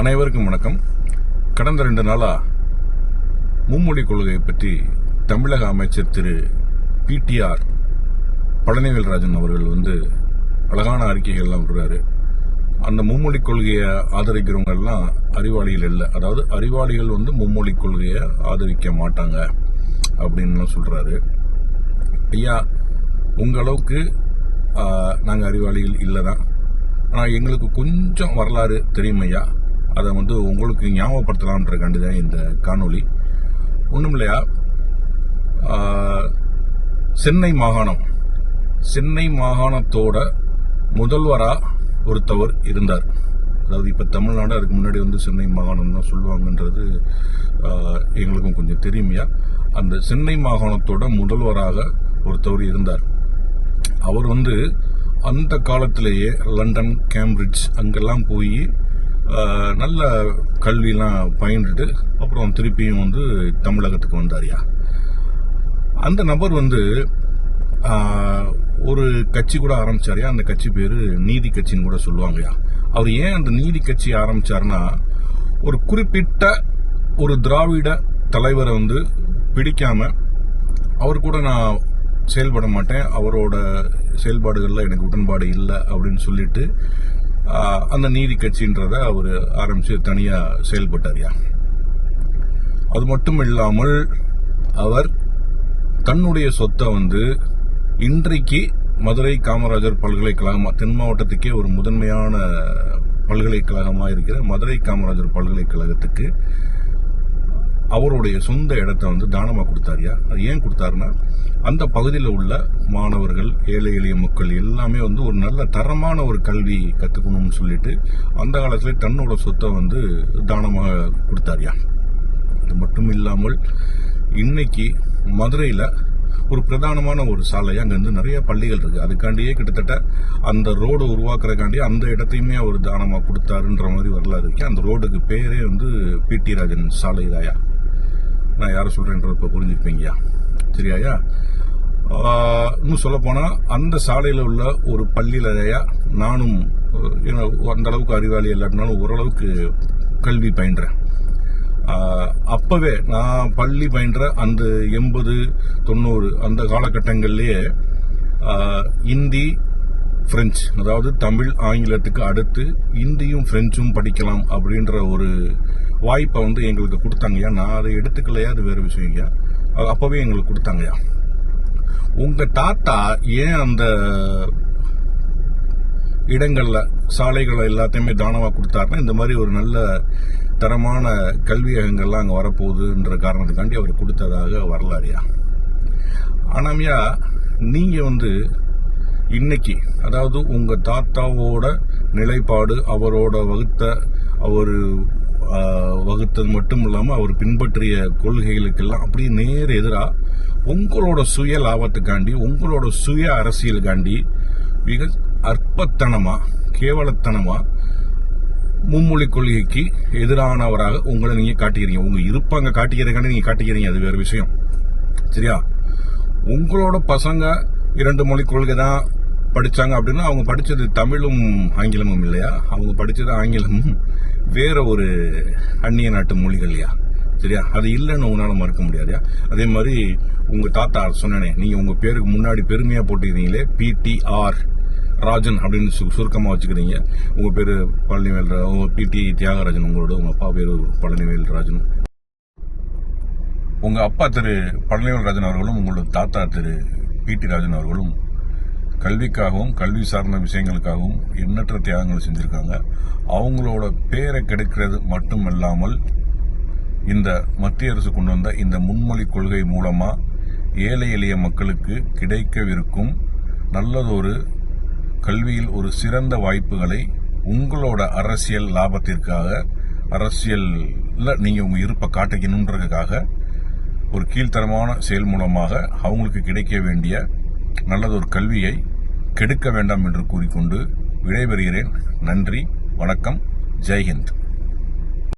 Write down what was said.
அனைவருக்கும் வணக்கம். கடந்த ரெண்டு நாளா மும்மொழி கொள்கையை பற்றி தமிழக அமைச்சர் திரு பிடிஆர் பழனிவேல்ராஜன் அவர்கள் வந்து அழகான அறிக்கைகள்லாம் விடுறாரு. அந்த மும்மொழி கொள்கையை ஆதரிக்கிறவங்கெல்லாம் அறிவாளிகள் இல்லை. அதாவது அறிவாளிகள் வந்து மும்மொழி கொள்கையை ஆதரிக்க மாட்டாங்க அப்படின்னு சொல்றாரு. ஐயா உங்க அளவுக்கு நாங்கள் அறிவாளிகள் இல்லை தான் ஆனால் எங்களுக்கு கொஞ்சம் வரலாறு தெரியும் ஐயா அதை வந்து உங்களுக்கு ஞாபகப்படுத்தலாம்ன்றக்காண்டி தான் இந்த காணொளி. ஒன்றும் இல்லையா சென்னை மாகாணம். சென்னை மாகாணத்தோட முதல்வராக ஒருத்தவர் இருந்தார். அதாவது இப்போ தமிழ்நாடு அதுக்கு முன்னாடி வந்து சென்னை மாகாணம் தான் சொல்லுவாங்கன்றது எங்களுக்கும் கொஞ்சம் தெரியுமையா. அந்த சென்னை மாகாணத்தோட முதல்வராக ஒருத்தவர் இருந்தார். அவர் வந்து அந்த காலத்திலேயே லண்டன் கேம்பிரிட்ஜ் அங்கெல்லாம் போய் நல்ல கல்வியெலாம் பயின்றுட்டு அப்புறம் திருப்பியும் வந்து தமிழகத்துக்கு வந்தார்யா அந்த நபர் வந்து ஒரு கட்சி கூட ஆரம்பிச்சாருயா அந்த கட்சி பேரு நீதி கட்சின்னு கூட சொல்லுவாங்கயா அவர் ஏன் அந்த நீதி கட்சி ஆரம்பிச்சாருன்னா ஒரு குறிப்பிட்ட ஒரு திராவிட தலைவரை வந்து பிடிக்காம அவர் கூட நான் செயல்பட மாட்டேன் அவரோட செயல்பாடுகள்ல எனக்கு உடன்பாடு இல்லை அப்படின்னு சொல்லிட்டு அந்த நீதி கட்சின்றத அவர் ஆரம்பிச்சு தனியாக செயல்பட்டார்யா அது மட்டும் இல்லாமல் அவர் தன்னுடைய சொத்தை வந்து இன்றைக்கு மதுரை காமராஜர் பல்கலைக்கழகம் தென் மாவட்டத்துக்கே ஒரு முதன்மையான பல்கலைக்கழகமாக இருக்கிற மதுரை காமராஜர் பல்கலைக்கழகத்துக்கு அவருடைய சொந்த இடத்த வந்து தானமாக கொடுத்தாருயா அது ஏன் கொடுத்தாருன்னா அந்த பகுதியில் உள்ள மாணவர்கள் ஏழை எளிய மக்கள் எல்லாமே வந்து ஒரு நல்ல தரமான ஒரு கல்வி கற்றுக்கணும்னு சொல்லிட்டு அந்த காலத்தில் தன்னோட சொத்தை வந்து தானமாக கொடுத்தாருயா இது மட்டும் இல்லாமல் இன்னைக்கு மதுரையில் ஒரு பிரதானமான ஒரு சாலை அங்கேருந்து நிறைய பள்ளிகள் இருக்கு. அதுக்காண்டியே கிட்டத்தட்ட அந்த ரோடு உருவாக்குறக்காண்டியே அந்த இடத்தையுமே அவர் தானமாக கொடுத்தாருன்ற மாதிரி வரலாறு இருக்கு. அந்த ரோடுக்கு பேரே வந்து பிடி ராஜன் சாலை தாயா நான் யாரை சொல்கிறேன்றத இப்போ புரிஞ்சுப்பீங்கயா சரியாயா? இன்னும் சொல்ல அந்த சாலையில் உள்ள ஒரு பள்ளியிலையா நானும் அந்த அளவுக்கு அறிவாளி இல்லாட்டினாலும் ஓரளவுக்கு கல்வி பயின்றேன். அப்போவே நான் பள்ளி பயின்ற அந்த எண்பது தொண்ணூறு அந்த காலகட்டங்கள்லேயே இந்தி ஃப்ரெஞ்ச் அதாவது தமிழ் ஆங்கிலத்துக்கு அடுத்து இந்தியும் ஃப்ரெஞ்சும் படிக்கலாம் அப்படின்ற ஒரு வாய்ப்பை வந்து எங்களுக்கு கொடுத்தாங்கய்யா நான் அதை எடுத்துக்கலையா? அது வேறு விஷயங்கய்யா அது அப்போவே எங்களுக்கு கொடுத்தாங்கய்யா உங்கள் தாத்தா ஏன் அந்த இடங்களில் சாலைகளை எல்லாத்தையுமே தானமாக கொடுத்தாருன்னா இந்த மாதிரி ஒரு நல்ல தரமான கல்வியகங்கள்லாம் அங்கே வரப்போகுதுன்ற காரணத்துக்காண்டி அவர் கொடுத்ததாக வரலாறியா ஆனாமியா நீங்கள் வந்து இன்னைக்கு அதாவது உங்கள் தாத்தாவோட நிலைப்பாடு அவரோட வகுத்த அவர் வகுத்தது மட்டும் இல்லாமல் அவர் பின்பற்றிய கொள்கைகளுக்கெல்லாம் அப்படியே நேர் எதிராக உங்களோட சுய லாபத்துக்காண்டி உங்களோட சுய அரசியலுக்காண்டி மிக அற்பத்தனமாக கேவலத்தனமாக மும்மொழி கொள்கைக்கு எதிரானவராக உங்களை நீங்கள் காட்டிக்கிறீங்க. உங்கள் இருப்பாங்க காட்டிக்கிறதுக்காண்டி நீங்கள் காட்டிக்கிறீங்க. அது வேறு விஷயம். சரியா? உங்களோட பசங்க இரண்டு மொழி கொள்கை தான் படித்தாங்க அப்படின்னா அவங்க படித்தது தமிழும் ஆங்கிலமும் இல்லையா? அவங்க படித்தது ஆங்கிலமும் வேற ஒரு அந்நிய நாட்டு மொழிகள்யா சரியா? அது இல்லைன்னு உங்களால மறுக்க முடியாதுயா அதே மாதிரி உங்கள் தாத்தா சொன்னனே நீங்கள் உங்கள் பேருக்கு முன்னாடி பெருமையாக போட்டிருந்தீங்களே பிடிஆர் ராஜன் அப்படின்னு சு- வச்சுக்கிறீங்க. உங்கள் பேர் பழனிவேல் ரா- பிடி தியாகராஜன் உங்களோட உங்கள் அப்பா பேர் பழனிவேல் ராஜன் உங்கள் அப்பா திரு பழனிவேல் ராஜன் அவர்களும் உங்களோட தாத்தா திரு பிடி ராஜன் அவர்களும் கல்விக்காகவும் கல்வி சார்ந்த விஷயங்களுக்காகவும் எண்ணற்ற தியாகங்கள் செஞ்சிருக்காங்க. அவங்களோட பேரை கெடுக்கிறது மட்டுமல்லாமல் இந்த மத்திய அரசு கொண்டு வந்த இந்த முன்மொழி கொள்கை மூலமா ஏழை எளிய மக்களுக்கு கிடைக்கவிருக்கும் நல்லதொரு கல்வியில் ஒரு சிறந்த வாய்ப்புகளை உங்களோட அரசியல் லாபத்திற்காக அரசியலில் நீங்கள் உங்கள் இருப்பை காட்டிக்கணுன்றதுக்காக ஒரு கீழ்த்தரமான செயல் மூலமாக அவங்களுக்கு கிடைக்க வேண்டிய நல்லதொரு கல்வியை கெடுக்க வேண்டாம் என்று கூறிக்கொண்டு விடைபெறுகிறேன். நன்றி வணக்கம் ஜெய்ஹிந்த்.